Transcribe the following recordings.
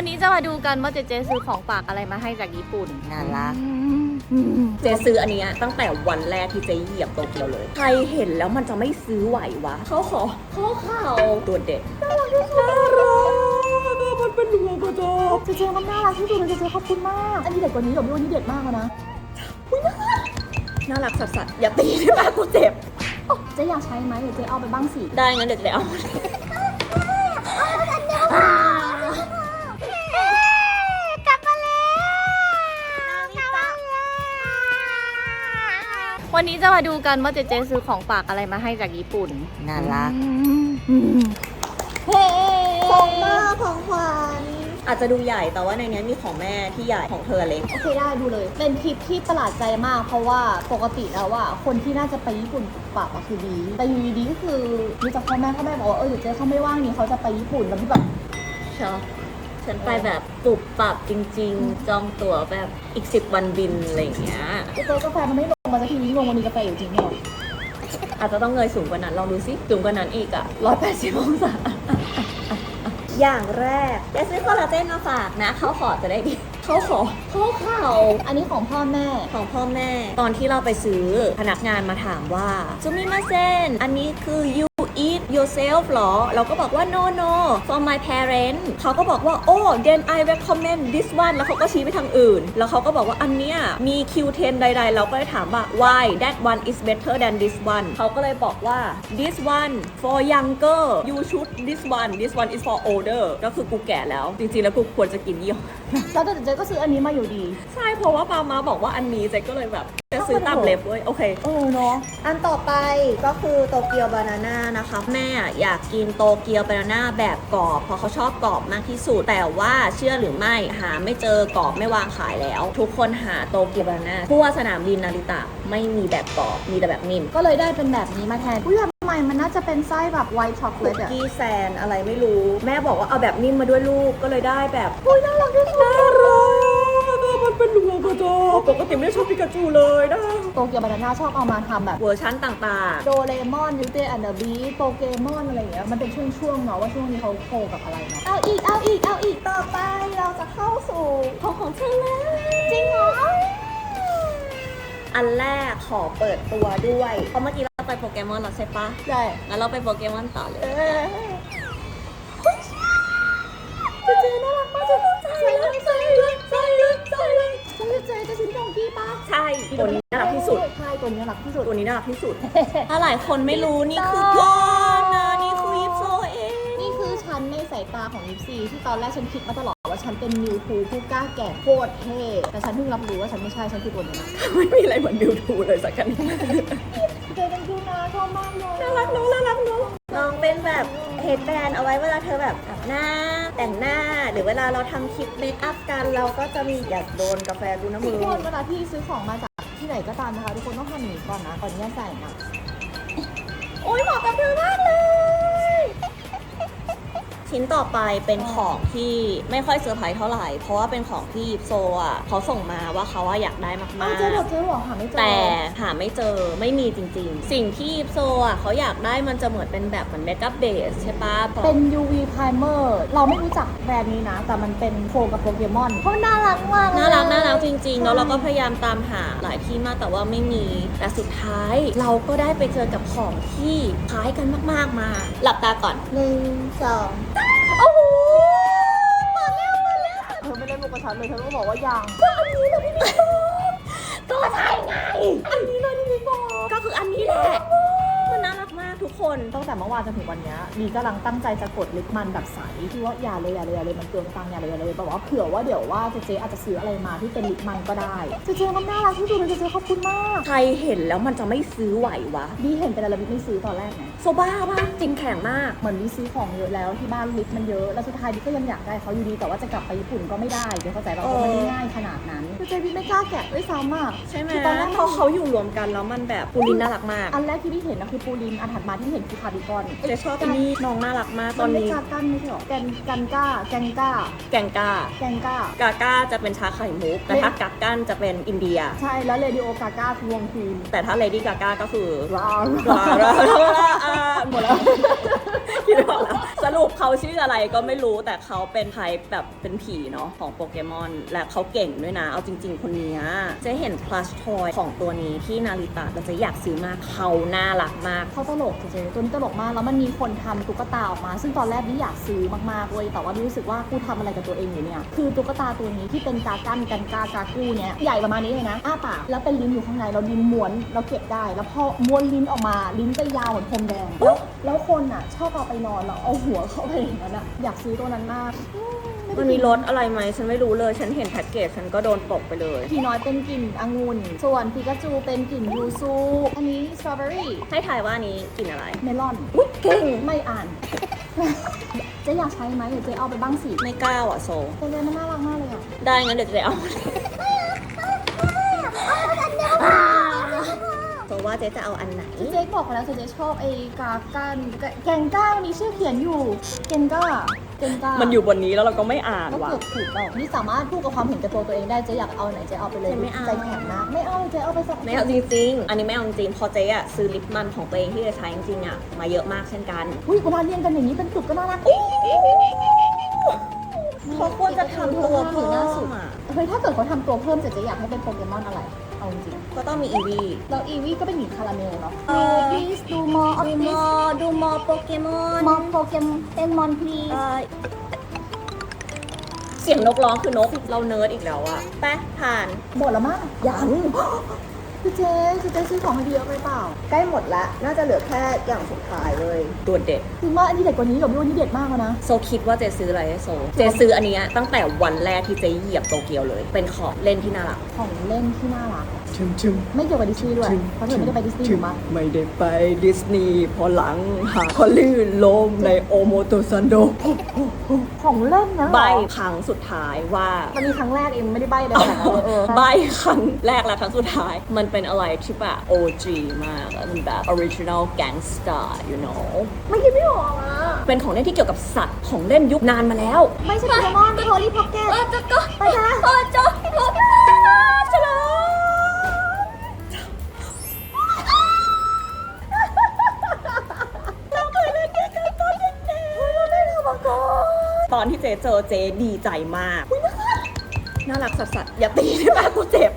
วันนี้จะมาดูกันว่าเจเจซื้อของฝากอะไรมาให้จากญี่ปุ่นน่ารักเจซื้ออันเนี้ยตั้งแต่วันแรกที่เจเหยียบโตเกียวเลย ใครเห็นแล้วมันจะไม่ซื้อไหววะ เขาขอเขาข่าวตัวเด็ดน่ารักที่สุดน่ารักมันเป็นหัวกระจกเจเจมันน่ารักที่สุดเลยเจเจขอบคุณมาก อันนี้เด็กกว่านี้เหรอพี่วันนี้เด็กมากแล้วนะน่ารักสัสๆอย่าตีได้ไหมกูเจ็บเจอยากใช้ไหมเดี๋ยวเจเอาไปบ้างสิ ได้งั้นเดี๋ยวจะเอา นนี้จะมาดูกันว่าเจเจซื้อของฝากอะไรมาให้จากญี่ปุ่นน่ารักของมากของขวัญอาจจะดูใหญ่แต่ว่าในเนี้ยมีของแม่ที่ใหญ่ของเธอเล็กโอเคได้ดูเลย เป็นทริปที่ประหลาดใจมาก เพราะว่าปกติแล้วอะคนที่น่าจะไปญี่ปุ่นปุบปับอะคือดี แต่อยู่ดีๆก็คือรู้จักพ่อแม่พ่อแม่บอกว่าเออเดี๋ยวเจเขาไม่ว่างนี่เขาจะไปญี่ปุ่นแล้วพี่แบบชอบฉันไปแบบปุบปับจริง ๆ จองตั๋วแบบอีกสิบวันบินอะไรอย่างเงี้ยเจกาแฟมันไม่ลง มาสักทีนี้ลงวันนี้กาแฟอยู่จริงเหรออาจจะต้องเงยสูงกว่านั้นลองดูซิสูงกว่านั้นอีกอะร้อยแปดสิบองศาอย่างแรกจะซื้อคอลลาเจนมาฝากนะเขาขอจะได้ดีเขาขอเขาเข่าอันนี้ของพ่อแม่ของพ่อแม่ ตอนที่เราไปซื้อพนักงานมาถามว่าจูมิมาเซนอันนี้คือยูอิ yourself หรอ เราก็บอกว่า no no for my parents เขาก็บอกว่า oh then I recommend this one แล้วเขาก็ชี้ไปทางอื่น แล้วเขาก็บอกว่าอันเนี้ยมี Q10 ใด ๆ เราก็เลยถามว่า why that one is better than this one เขาก็เลยบอกว่า this one for younger you should this one this one is for older ก็คือกูแก่แล้ว จริงๆ แล้วกูควรจะกินยี่ห้อแล้วแต่เจก็ซื้ออันนี้มาอยู่ดี ใช่ เพราะว่าปามาบอกว่าอันนี้เจ๊ก็เลยแบบจะซื้อตามเล็บเว้ย โอเค เออเนาะ อันต่อไปก็คือโตเกียวบานาน่านะคะแม่อยากกินโตเกียวบานาน่าแบบกรอบ เพราะเขาชอบกรอบมากที่สุด แต่ว่าเชื่อหรือไม่หาไม่เจอกรอบไม่วางขายแล้ว ทุกคนหาโตเกียวบานาน่าทั่วสนามบินนาริตะไม่มีแบบกรอบมีแต่แบบนิ่มก็เลยได้เป็นแบบนี้มาแทนอุ้ยทำไมมันน่าจะเป็นไส้แบบไวท์ช็อกโกแลคุกตอะกี้แซนอะไรไม่รู้ แม่บอกว่าเอาแบบนิ่มมาด้วยลูกก็เลยได้แบบอุ้ยน่ารักที่สุดน่ารักมัน เป็นหัวกระจกปกติไม่ได้ชอบปิกาจูเลยนะโตเกียวบานาน่าชอบเอามาทำแบบเวอร์ชั่นต่าง โดเรมอนยูเตอันเดอร์บีโปเกมอนอะไรอย่างเงี้ยมันเป็นช่วงๆเนาะว่าช่วงนี้เขาโคกับอะไรเนาะเอาอีกเอาอีกเอาอีกต่อไปเราจะเข้าสู่ๆของของเธอแล้วจริงเหรออันแรกขอเปิดตัวด้วยเพราะเมื่อกี้เราไปโปเกมอนแล้วใช่ปะใช่ งั้นเราไปโปเกมอนต่อเลย เออ กี้ปะใช่ตัวนี้น่ารักที่สุด ใช่ตัวนี้น่ารักที่สุด ตัวนี้น่ารักที่สุด ถ้าหลายคนไม่รู้นี่คือพอนนะนี่คือยิปโซเอง นี่คือฉันในสายตาของยิปซีที่ตอนแรกฉันคิดมาตลอดว่าฉันเป็นนิวทูผู้กล้าแก่โคตรเท่แต่ฉันเพิ่งรับรู้ว่าฉันไม่ใช่ฉันคือตัวนี้นะไม่มีอะไรเหมือนบิวทูเลยสักกันเจเป็นคิวนะชอบมากเลยน่ารักน้องน่ารักน้อง น้องเป็นแบบเฮดแบนเอาไว้เวลาเธอแบบอาบน้ำแต่งหน้า หรือเวลาเราทำคลิปเมคอัพกัน เราก็จะมีอยากโดนกาแฟกูน้ำทุมืกอคนเวลาที่ซื้อของมาจากที่ไหนก็ตามนะคะ ทุกคนต้องทำอย่างนี้ก่อนนะก่อนที่จะใส่นะ โอ้ยเหมาะกับเธอมากเลย ชิ้นต่อไปเป็นของที่ไม่ค่อยเซอร์ไพรส์เท่าไหร่ เพราะว่าเป็นของที่ยิปโซอะเขาส่งมาว่าเขาว่าอยากได้มาอ้าวกเจอหรอเจอหรอหาไม่เจอๆแต่หาไม่เจอไม่มีจริงๆ สิ่งที่ยิปโซอะเขาอยากได้มันจะเหมือนเป็นแบบเหมือนเมคอัพเบสใช่ปะเป็น UV primer เราไม่รู้จักแบรนด์นี้นะ แต่มันเป็นโคกับโปเกมอนเขาน่ารักมากเลยน่ารักน่ารักจริงๆ แล้วเราก็ใช่พยายามตามหาหลายที่มากแต่ว่าไม่มีแต่สุดท้ายเราก็ได้ไปเจอกับของที่คล้ายกันมากๆมา หลับตาก่อนหนึ่งสอง โอ้โหเธอไม่ได้ลูกกระชันเลยเธอก็บอกว่ายังก็ใช่ไง อันนี้เลยที่พี่บอกก็คืออันนี้แหละ ทุกคนตั้งแต่เมื่อวานจนถึงวันเนี้ยบีกำลังตั้งใจจะกดลิปมันแบบใสที่ว่าอย่าเลยอย่าเลยอย่าเลยมันเกินตังค์อย่าเลยอย่าเลยแบบว่าเผื่อว่าเดี๋ยวว่าเจเจอาจจะซื้ออะไรมาที่เป็นลิปมันก็ได้เจเจมันน่ารักที่สุดเลยเจเจขอบคุณมากใครเห็นแล้วมันจะไม่ซื้อไหววะบีเห็นเป็นอะไรบีไม่ซื้อตอนแรกไงโซบ้าป่ะจริงแข็งมากเหมือนบีซื้อของเยอะแล้วที่บ้านลิปมันเยอะแล้วสุดท้ายบีก็ยังอยากได้เขาอยู่ดีแต่ว่าจะกลับไปญี่ปุ่นก็ไม่ได้เดี๋ยวเข้าใจป่ะเพราะมันไม่ง่ายขนาดนั้นเจเจบีไม่กล้าแกะด้วยซ้ำอะใช่ไหมคือตอนแรกพอเขาอยู่รวมกันแล้วมันแบบปูลินน่ารักมากอันแรกที่พี่เห็นนะคือปูลินอันถัดถัดมาที่เห็นคือคาร์ดิกอนเจ๊ชอบที่นี่น้องน่ารักมากตตออนนนี้นี้กากันไม่ใช่หรอแกนกันก้าแกงก้าแกงก้าแกงก้ากาก้าจะเป็นชาไข่มุก แต่ถ้ากักกันจะเป็นอินเดีย ใช่แล้วเรดิโอกาก้าคือวงควีนแต่ถ้าเลดี้กาก้าก็คือว้าวลาลาลาอ่าหมดแล้วคิดไม่ออกแล้วสรุปเขาชื่ออะไรก็ไม่รู้แต่เขาเป็นไทป์แบบเป็นผีเนาะของโปเกมอน และเขาเก่งด้วยนะ เอาจริง ๆ คนเนี้ยเจะเห็น plush toy ของตัวนี้ที่นาริตะเราจะอยากซื้อมากเขาน่ารักมาก เขาตลกเจ๊ตัวนี้ตลกมากแล้วมันมีคนทำตุ๊กตาออกมา ซึ่งตอนแรกนี่อยากซื้อมากๆเว้ยแต่ว่านี่รู้สึกว่ากูทำอะไรกับตัวเองอยู่เนี่ยคือตุ๊กตาตัวนี้ที่เป็นกากันกันกากากู้เนี่ยใหญ่ประมาณนี้เลยนะอ้าปากแล้วเป็นลิ้นอยู่ข้างในเราลิ้นม้วนเราเก็บได้ แล้วพอม้วนลิ้นออกมาลิ้นจะยาวเหมือนพรมแดงแล้วแล้วคนอะชอบเอาไปนอนแล้วเอาหัวเข้าไปอย่างนั้นอะอยากซื้อตัวนั้นมาก มไได้มันมีรสอะไรไหมฉันไม่รู้เลย ฉันเห็นแพ็กเกจฉันก็โดนตกไปเลย พี่น้อยเป็นกลิ่นองุ่น ส่วนพิกาจูเป็นกลิ่นยูซู อันนี้สตรอเบอรี่ให้ทายว่านี้กลินอะไร เมลอน อุ๊ยเก่งไม่อ่าน เจ๊อยากใช้ไหมเดี๋ยวเจ๊เอาไปบ้างสิไม่กล้าอะโซ เจ๊เจ๊มันน่ารักมากเลยอะ ได้งั้นเดี๋ยวจะได้เอาโซว่าเจ๊จะเอาอันไหน เจ๊บอกไปแล้วเจ๊ชอบไอ้กากันแกงก้ามีชื่อเขียนอยู่เกงก้าเกงก้ามัมันอยู่บนนี้แล้วเราก็ไม่อ่านก็ว่ะ เกือบถูกแล้วนี่สามารถพูดกับความเห็นแก่ตัวตัวเองได้เจ๊อยากเอาไหนเจ๊เอาไปเลยเจ๊ไม่เอา ใจแข็งนะไม่เอาเจ๊เอาไปสักไม่เอาจริงๆ อันนี้ไม่เอาจริงๆพอเจ๊อะซื้อลิปมันของตัวเองที่จะใช้จริงๆอะมาเยอะมากเช่นกัน อุ้ยเวลาเรียงกันอย่างนี้เป็นกลุ่มก็น่ารัก เขาควรจะทำตัวเพิ่มอะ เฮ้ยถ้าเกิดเขาทำตัวเพิ่มเจ๊จะอยากให้เป็นโปเกมอนอะไรเอา จริงก็ต้องมีอีวีๆแล้วอีวี่ก็เป็นหญิงคาราเมลเนาะ เอ่อ please do more of ดูม this อดูมอโปเกมอน more Pokemon please เอ่อเสียงนกร้องคือนก เราเนิร์ดอีกแล้วอะแป๊ะผ่านหมดแล้วมั้งยัง พี่เจพี่เจซื้อของให้เยอะไปเปล่า ใกล้หมดละน่าจะเหลือแค่อย่างสุดท้ายเลยตัวเด็ดจริงว่าอันนี้เด็ดกว่านี้เหรอพี่วันนี้เด็ดมากแล้วนะ โซคิดว่าเจซื้ออะไรให้โซ เจซื้ออันเนี้ยตั้งแต่วันแรกที่เจเหยียบโตเกียวเลย เป็นของเล่นที่น่ารัก ของเล่นที่น่ารัก ชึมชึมไม่เกี่ยวกับดิสนีย์ด้วย เพราะเธอไม่ได้ไปดิสนีย์ชึถูมกไหมไม่ได้ไปดิสนีย์เพอหลังหาก็ลื่นล้มในโอโมโตซันโดของเล่นนะเหรอใบครั้งสุดท้ายว่ามันมีครั้งแรกเองไม่ได้ใบเลยขนาดนั้นเลยเออใบครั้งแรกและครั้งสุดท้าย มันเป็นอะไรที่แบบ OG มากอะมันแบบ original gangster you know ไม่คิดไม่ออกอะเป็นของเล่นที่เกี่ยวกับสัตว์ของเล่นยุคนานมาแล้ว ไม่ใช่โปเกมอนโพลีพ็อกเก็ตจะก็ไปจ้ะโอ้จ๊ะโอ้ฉ อนตอนที่เจเจอเจดีใจมากน่ารักสัสๆอย่าตีได้ไหมกูเจ็บ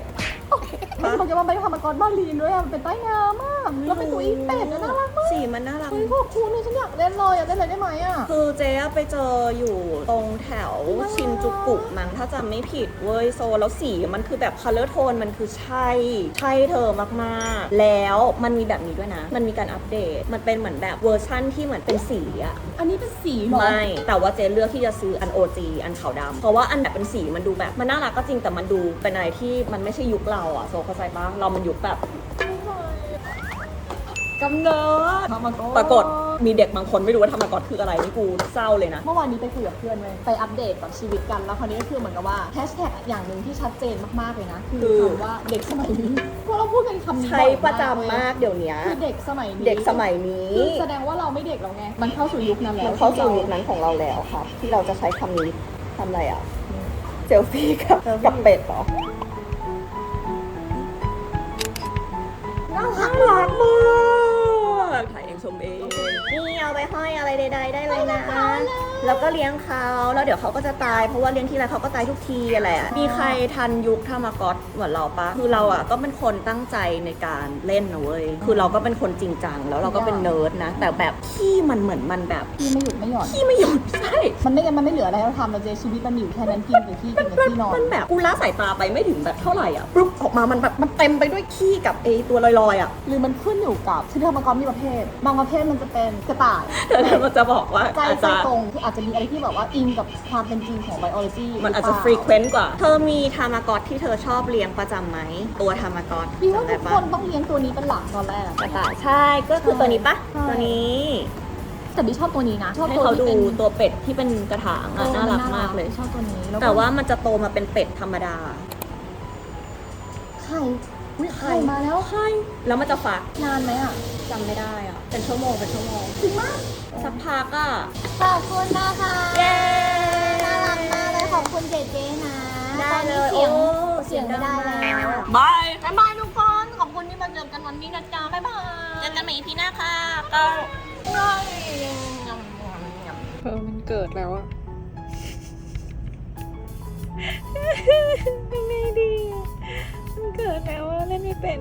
เป็นโปเกมอนไปทำมากรบ้านลีนด้วยอะมันเป็นใต้น้ำมากแล้วเป็นตัวอีเป็ดนะน่ารักมาก สีมันน่ารัก เฮ้ยขอบคุณนี่ฉันอยากเล่นเลยอยากเล่นเลยได้ไหมอะ คือเจ๊ไปเจออยู่ตรงแถวชินจูกุมั้งถ้าจำไม่ผิดเว้ยโซแล้วสีมันคือแบบคัลเลอร์โทนมันคือใช่ ใช่เธอมากๆ แล้วมันมีแบบนี้ด้วยนะ มันมีการอัปเดต มันเป็นเหมือนแบบเวอร์ชั่นที่เหมือนเป็นสีอะอันนี้เป็นสีเหรอ ไม่ แต่ว่าเจ๊เลือกที่จะซื้ออัน OG อันขาวดำเพราะว่าอันแบบเป็นสีมันดูแบบมันน่ารักก็จริงแต่มันดูเป็นอะไรที่มันไม่ใช่ยุคเราอะโซเข้าใจปะเรามันยุคแบบ กำเนิดทำมากรปรากฏมีเด็กบางคนไม่รู้ว่าทำมากอดคืออะไรนี่กูเศร้าเลยนะ เมื่อวานนี้ไปคุยกับเพื่อนเลยไปอัปเดตแบบชีวิตกันแล้วคราวนี้ก็คือเหมือนกับว่าแฮชแท็กอย่างหนึ่งที่ชัดเจนมากๆเลยนะ คือคือ คำว่าเด็กสมัยนี้พวกเราพูดกันคำนี้ใช้บ่อยประจำมากเดี๋ยวเนี้ยคือเด็กสมัยนี้เด็กสมัยนี้ คือแสดงว่าเราไม่เด็กแล้วไงมันเข้าสู่ยุคนั้นแล้วมันเข้าสู่ยุคนั้นของเราแล้วครับ ที่เราจะใช้คำนี้ทำอะไรอะเซลฟี่กับกับเป็ดเหรอน่ารักมาก ใดๆได้เลยนะ แล้วก็เลี้ยงเขาแล้วเดี๋ยวเขาก็จะตายเพราะว่าเลี้ยงทีไรเขาก็ตายทุกทีอะไรอะมีใครทันยุคทามากอตเหมือนเราปะคือเราอะก็เป็นคนตั้งใจในการเล่นนะเว้ยคือเราก็เป็นคนจริงจังแล้วเราก็เป็นเนิร์ดนะ แต่แบบขี้มันเหมือนมันแบบที่ไม่หยุดไม่หย่อนขี้ไม่หยุดใช่มันไม่งั้นมันไม่เหลืออะไรให้เราทำเราเจชีวิตมันอยู่แค่นั้นกินกับที่กินกับที่นอนมันแบบกูละสายตาไปไม่ถึงแบบเท่าไหร่อะปุ๊บออกมามันแบบมันเต็มไปด้วยขี้กับไอตัวลอยๆอะหรือมันขึ้นอยู่กับคือเทอร์มากรมีประเภท บางประเภทมันจะเป็นกระต่ายแต่มันจะบอกว่าใจอาจใจจะตรงคืออาจจะมีอะไรที่แบบว่าอินกับความเป็นจริงของไบโอโลจีมันอาจจะฟรีเควนต์กว่า เธอมีทามากอตที่เธอชอบเลี้ยงประจำไหม ตัวทามากอตพี่ว่าจำทุได้กปะคนต้องเลี้ยงตัวนี้เป็นหลักตอนแรกกระต่าย ใช่ก็คือตัวนี้ปะใช่ ตัวนี้แต่พี่ชอบตัวนี้นะชอบให้ตัวเขาที่ดูเป็นตัวเป็ดที่เป็นกระถางเออะอน่ารักมากเลย ชอบตัวนี้ล้ก็แต่ว่ามันจะโตมาเป็นเป็ดธรรมดาใคร อุ๊ยไข่มาแล้วไข่แล้วมันจะฟักนานไหมอะจำไม่ได้อะเป็นชั่วโมงเป็นชั่วโมงจริงมากสักพักอะขอบคุณนะคะเย้น่ารักมากเลยขอบคุณเจเจนะได้ตอนเลนี้ยเสียงโอ้เสียงไม่ได้แล้วบายบ๊ายบายทุกคนขอบคุณที่มาเจอกันวันนี้นะจ๊ะบ๊ายบายเจอกันใหม่พี่หน้าค่ะก็เออมันเกิดแล้วอะยังไงดี มันเกิดแล้วอะ เล่นไม่เป็น